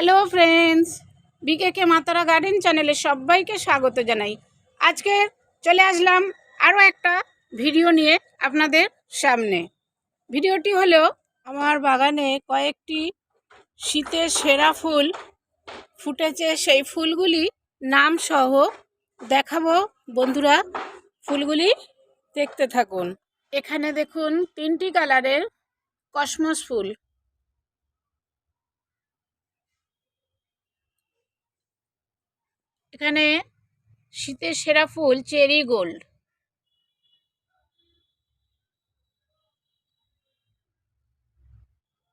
Hello friends, বিকেকে মাতারা garden চ্যানেলে সবাইকে স্বাগত জানাই। আজকে চলে আসলাম আরও একটা ভিডিও নিয়ে আপনাদের সামনে। ভিডিওটি হলো আমার বাগানে কয়েকটি শীতের সেরা ফুল ফুটেছে, সেই ফুলগুলি নাম সহ দেখাবো। বন্ধুরা, ফুলগুলি দেখতে থাকুন। এখানে দেখুন তিনটি কালারের কসমস ফুল। এখানে শীতের সেরা ফুল চেরি গোল্ড।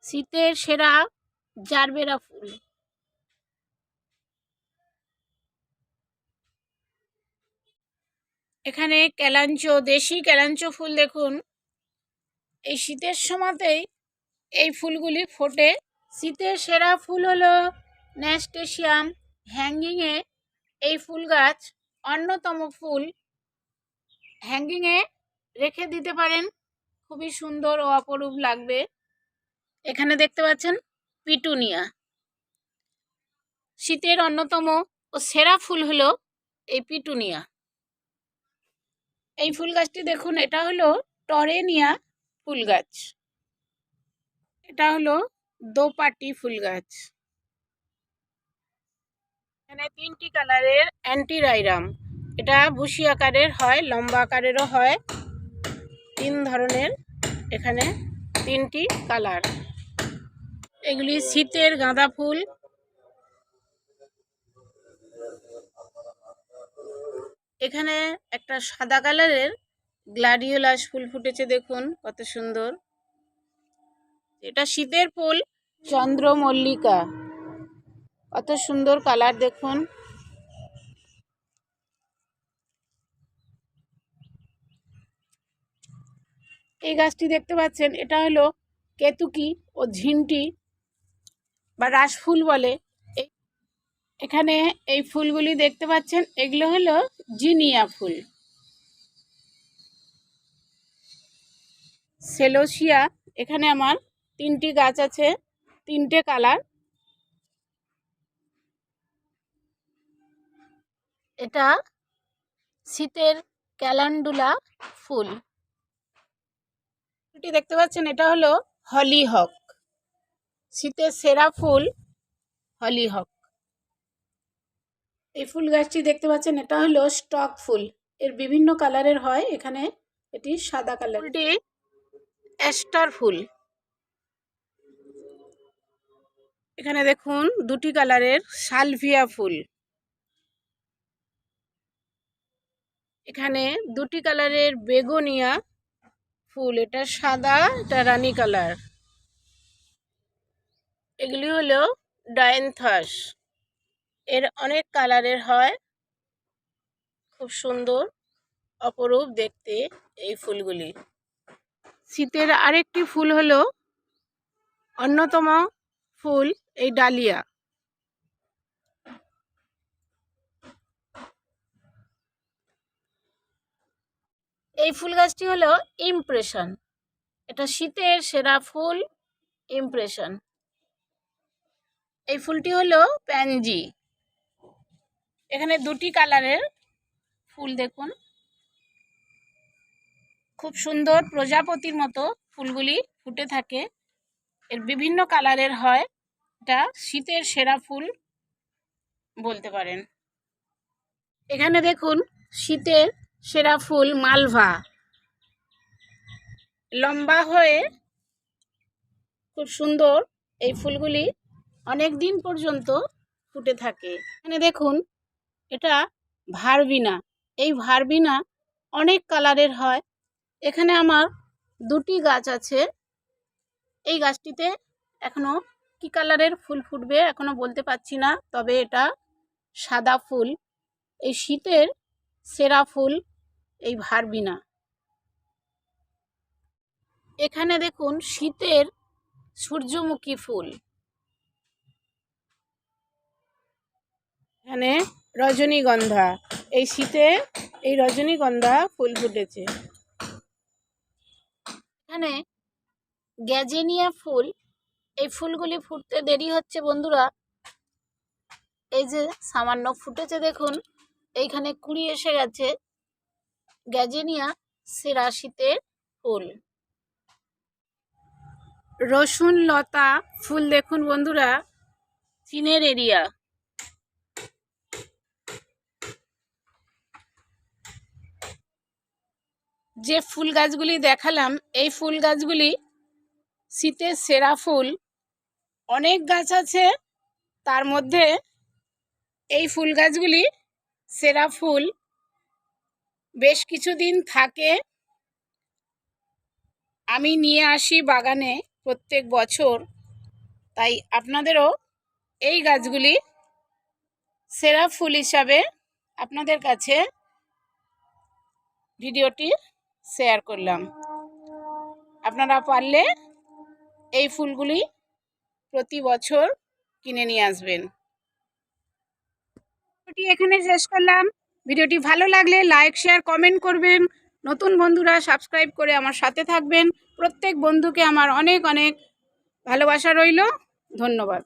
শীতের সেরা জারবেরা ফুল। এখানে ক্যালাঞ্চো দেশি ক্যালাঞ্চো ফুল দেখুন। এই শীতের সময়তেই এই ফুলগুলি ফোটে। শীতের সেরা ফুল হলো ন্যাস্টেশিয়াম হ্যাঙ্গিংয়ে এই ফুল গাছ অন্যতম ফুল হ্যাঙ্গিংয়ে রেখে দিতে পারেন। খুবই সুন্দর ও অপরূপ লাগবে। এখানে দেখতে পাচ্ছেন পিটুনিয়া। শীতের অন্যতম ও সেরা ফুল হলো এই পিটুনিয়া। এই ফুল গাছটি দেখুন, এটা হলো টরেনিয়া ফুল গাছ। এটা হলো দোপাটি ফুল গাছ। এখানে তিনটি কালারের অ্যান্টি রাইরাম এটা ভুসি আকারের হয়, লম্বা আকারেরও হয়। তিন ধরনের এখানে তিনটি কালার। এগুলি শীতের গাঁদা ফুল। এখানে একটা সাদা কালারের গ্লাডিওলাস ফুল ফুটেছে, দেখুন কত সুন্দর। এটা শীতের ফুল, চন্দ্রমল্লিকা। কত সুন্দর কালার দেখুন। এই গাছটি দেখতে পাচ্ছেন, এটা হলো কেতুকি ও ঝিনটি বা রাসফুল বলে। এখানে এই ফুলগুলি দেখতে পাচ্ছেন, এগুলো হলো জিনিয়া ফুল। সেলোসিয়া, এখানে আমার তিনটি গাছ আছে, তিনটে কালার। এটা শীতের ক্যালান্ডুলা ফুল। ফুলটি দেখতে পাচ্ছেন এটা হলো হলি হক। শীতের সেরা ফুল হলি হক। এই ফুল গাছটি দেখতে পাচ্ছেন এটা হলো স্টক ফুল। এর বিভিন্ন কালারের হয় এখানে এটি সাদা কালার। ফুলটি অ্যাস্টার ফুল। এখানে দেখুন দুটি কালারের সালভিয়া ফুল। এখানে দুটি কালারের বেগুনিয়া ফুল, এটা সাদা, এটা রানী কালার। এগুলি হলো ডায়েনথাস এর অনেক কালারের হয়, খুব সুন্দর, অপরূপ দেখতে এই ফুলগুলি। শীতের আরেকটি ফুল হলো অন্যতম ফুল, এই ডালিয়া। এই ফুল গাছটি হলো ইমপ্রেশন এটা শীতের সেরা ফুল ইমপ্রেশন এই ফুলটি হলো প্যানজি। এখানে দুটি কালারের ফুল দেখুন। খুব সুন্দর প্রজাপতির মতো ফুলগুলি ফুটে থাকে। এর বিভিন্ন কালারের হয়। এটা শীতের সেরা ফুল বলতে পারেন। এখানে দেখুন, শীতের সেরা ফুল মালভা। লম্বা হয়ে খুব সুন্দর এই ফুলগুলি অনেক দিন পর্যন্ত ফুটে থাকে। এখানে দেখুন, এটা ভারবিনা। এই ভারবিনা অনেক কালারের হয়। এখানে আমার দুটি গাছ আছে। এই গাছটিতে এখনও কি কালারের ফুল ফুটবে এখনও বলতে পারছি না, তবে এটা সাদা ফুল। এই শীতের সেরা ফুল এই ভারবিনা এখানে দেখুন, শীতের সূর্যমুখী ফুল। এখানে রজনীগন্ধা। এই শীতে এই রজনীগন্ধা ফুল ফুটেছে। এখানে গ্যাজেনিয়া ফুল। এই ফুলগুলি ফুটতে দেরি হচ্ছে, বন্ধুরা। এই যে সামান্য ফুটেছে, দেখুন। এইখানে কুড়ি এসে গেছে। গ্যাজেনিয়া সেরা শীতের ফুল। রসুন, লতা, ফুল দেখুন বন্ধুরা, চীনের এরিয়া। যে ফুল গাছগুলি দেখালাম, এই ফুল গাছগুলি শীতের সেরা ফুল। অনেক গাছ আছে, তার মধ্যে এই ফুল গাছগুলি সেরা ফুল। বেশ কিছুদিন থাকে। আমি নিয়ে আসি বাগানে প্রত্যেক বছর। তাই আপনাদেরও এই গাছগুলি সেরা ফুল হিসাবে আপনাদের কাছে ভিডিওটি শেয়ার করলাম। আপনারা পারলে এই ফুলগুলি প্রতি বছর কিনে নিয়ে আসবেন। এখানে শেষ করলাম। ভিডিওটি ভালো লাগলে লাইক, শেয়ার, কমেন্ট করবেন। নতুন বন্ধুরা সাবস্ক্রাইব করে আমার সাথে থাকবেন। প্রত্যেক বন্ধুকে আমার অনেক অনেক ভালোবাসা রইল। ধন্যবাদ।